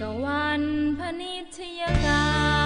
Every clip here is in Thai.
กวันพนิชยการ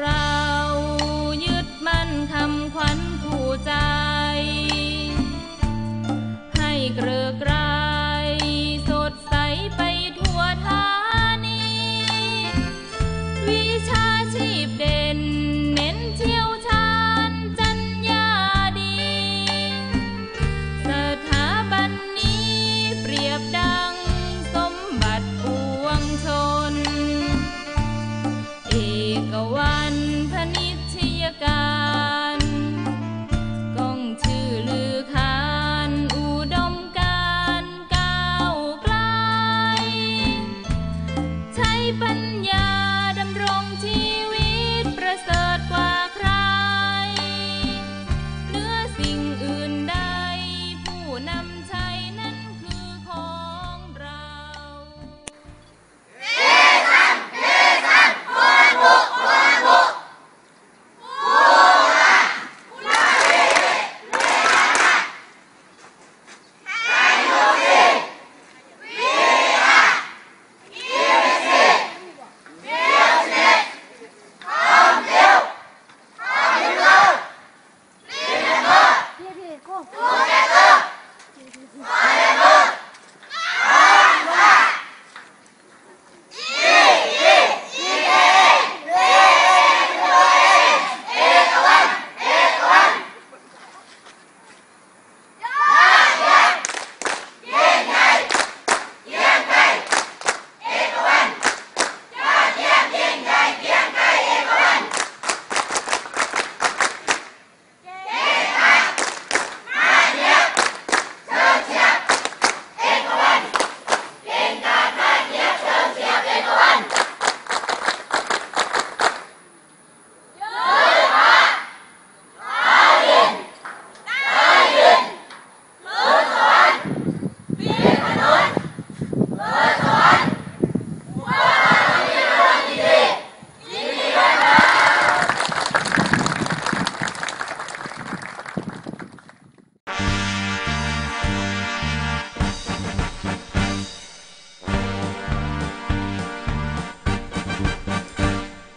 เรายึดมั่นคำขวัญผู้ใจ ให้เกลือ ใช้ปัญญา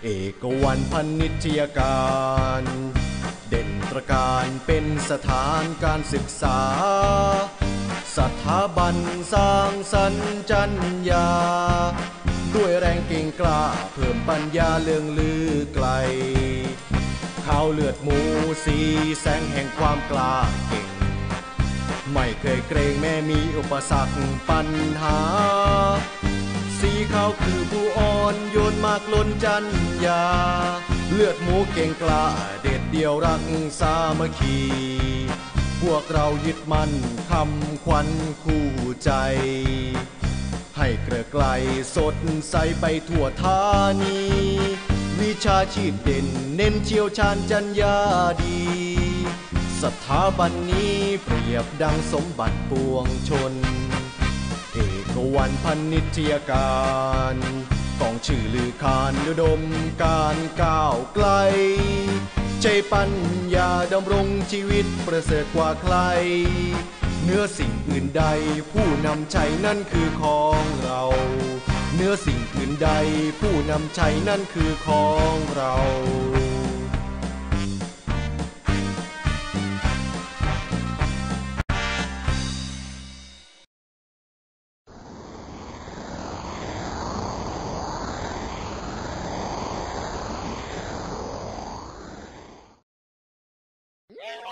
อกวันพันนิชยการ เด่นตระการเป็นสถานการศึกษา สถาบันสร้างสรรค์จัญญา ด้วยแรงเก่งกล้าเพิ่มปัญญาเลื่องลือไกลข้าวเลือดหมูสีแสงแห่งความกล้าเก่ง ไม่เคยเกรงแม้มีอุปสรรคปัญหา สีขาคือผู้อ่อนโยนมากล้นจันยา เลือดหมูเก่งกล้าเด็ดเดียวรักสามัคคี พวกเรายึดมั่นคำขวัญคู่ใจ ให้เกลือไกลสดใสไปทั่วธานี วิชาชีพเด่นเน้นเชี่ยวชาญจัญญาดีสถาบันนี้เปรียบดังสมบัติปวงชน กวันพันนิทยาการกองชื่อลือคานอุดมการก้าวไกล ใจปัญญาดำรงชีวิตประเสริฐกว่าใครเนื้อสิ่งอื่นใดผู้นำชัยนั่นคือของเราเนื้อสิ่งอื่นใดผู้นำชัยนั่นคือของเรา